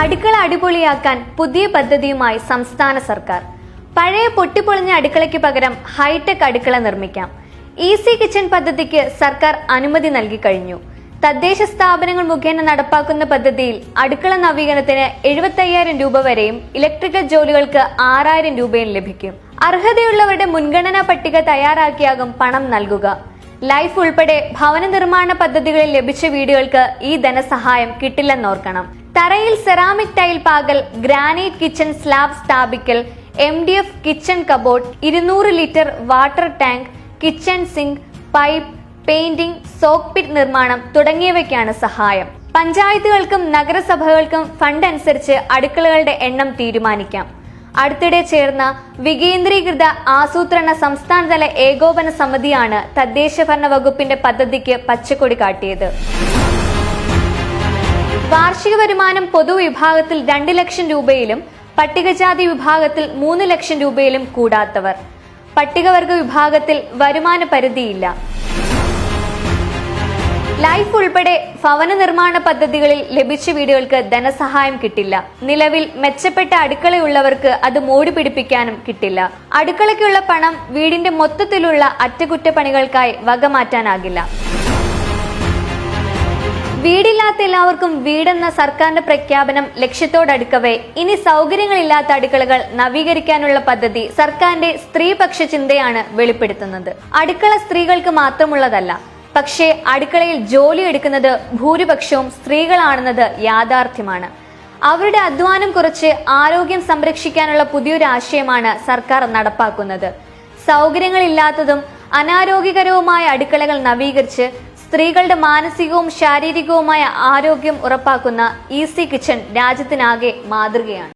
അടുക്കള അടിപൊളിയാക്കാൻ പുതിയ പദ്ധതിയുമായി സംസ്ഥാന സർക്കാർ. പഴയ പൊട്ടിപ്പൊളിഞ്ഞ അടുക്കളയ്ക്ക് പകരം ഹൈടെക് അടുക്കള നിർമ്മിക്കാം. ഈസി കിച്ചൺ പദ്ധതിക്ക് സർക്കാർ അനുമതി നൽകി കഴിഞ്ഞു. തദ്ദേശ സ്ഥാപനങ്ങൾ മുഖേന നടപ്പാക്കുന്ന പദ്ധതിയിൽ അടുക്കള നവീകരണത്തിന് എഴുപത്തയ്യായിരം രൂപ വരെയും ഇലക്ട്രിക്കൽ ജോലികൾക്ക് ആറായിരം രൂപയും ലഭിക്കും. അർഹതയുള്ളവരുടെ മുൻഗണനാ പട്ടിക തയ്യാറാക്കിയാകും പണം നൽകുക. ലൈഫ് ഉൾപ്പെടെ ഭവന നിർമ്മാണ പദ്ധതികളിൽ ലഭിച്ച വീടുകൾക്ക് ഈ ധനസഹായം കിട്ടില്ലെന്നോർക്കണം തറയിൽ സെറാമിക് ടൈൽ പാകൽ granite kitchen slab സ്ഥാപിക്കൽ M D F kitchen cupboard ഇരുന്നൂറ് litre water tank kitchen sink pipe painting soak pit നിർമ്മാണം തുടങ്ങിയവയ്ക്കാണ് സഹായം. പഞ്ചായത്തുകൾക്കും നഗരസഭകൾക്കും ഫണ്ട് അനുസരിച്ച് അടുക്കളകളുടെ എണ്ണം തീരുമാനിക്കാം. അടുത്തിടെ ചേർന്ന വികേന്ദ്രീകൃത ആസൂത്രണ സംസ്ഥാനതല ഏകോപന സമിതിയാണ് തദ്ദേശ ഭരണ വകുപ്പിന്റെ പദ്ധതിക്ക് പച്ചക്കൊടി കാട്ടിയത്. വാർഷിക വരുമാനം പൊതുവിഭാഗത്തിൽ രണ്ട് ലക്ഷം രൂപയിലും പട്ടികജാതി വിഭാഗത്തിൽ മൂന്ന് ലക്ഷം രൂപയിലും കൂടാത്തവർ. പട്ടികവർഗ വിഭാഗത്തിൽ വരുമാന പരിധിയില്ല. ലൈഫ് ഉൾപ്പെടെ ഭവന നിർമ്മാണ പദ്ധതികളിൽ ലഭിച്ച വീടുകൾക്ക് ധനസഹായം കിട്ടില്ല. നിലവിൽ മെച്ചപ്പെട്ട അടുക്കളയുള്ളവർക്ക് അത് മോടി പിടിപ്പിക്കാനും കിട്ടില്ല. അടുക്കളയ്ക്കുള്ള പണം വീടിന്റെ മൊത്തത്തിലുള്ള അറ്റകുറ്റപ്പണികൾക്കായി വകമാറ്റാനാകില്ല. വീടില്ലാത്ത എല്ലാവർക്കും വീടെന്ന സർക്കാരിന്റെ പ്രഖ്യാപനം ലക്ഷ്യത്തോടടുക്കവേ. ഇനി സൗകര്യങ്ങളില്ലാത്ത അടുക്കളകൾ നവീകരിക്കാനുള്ള പദ്ധതി സർക്കാരിന്റെ സ്ത്രീപക്ഷ ചിന്തയാണ് വെളിപ്പെടുത്തുന്നത്. അടുക്കള സ്ത്രീകൾക്ക് മാത്രമുള്ളതല്ല പക്ഷേ അടുക്കളയിൽ ജോലി എടുക്കുന്നത് ഭൂരിപക്ഷവും സ്ത്രീകളാണെന്നത് യാഥാർത്ഥ്യമാണ്. അവരുടെ അധ്വാനം കുറച്ച് ആരോഗ്യം സംരക്ഷിക്കാനുള്ള പുതിയൊരു ആശയമാണ് സർക്കാർ നടപ്പാക്കുന്നത്. സൗകര്യങ്ങളില്ലാത്തതും അനാരോഗ്യകരവുമായ അടുക്കളകൾ നവീകരിച്ച് സ്ത്രീകളുടെ മാനസികവും ശാരീരികവുമായ ആരോഗ്യം ഉറപ്പാക്കുന്ന ഈസി കിച്ചൺ രാജ്യത്തിനാകെ മാതൃകയാണ്.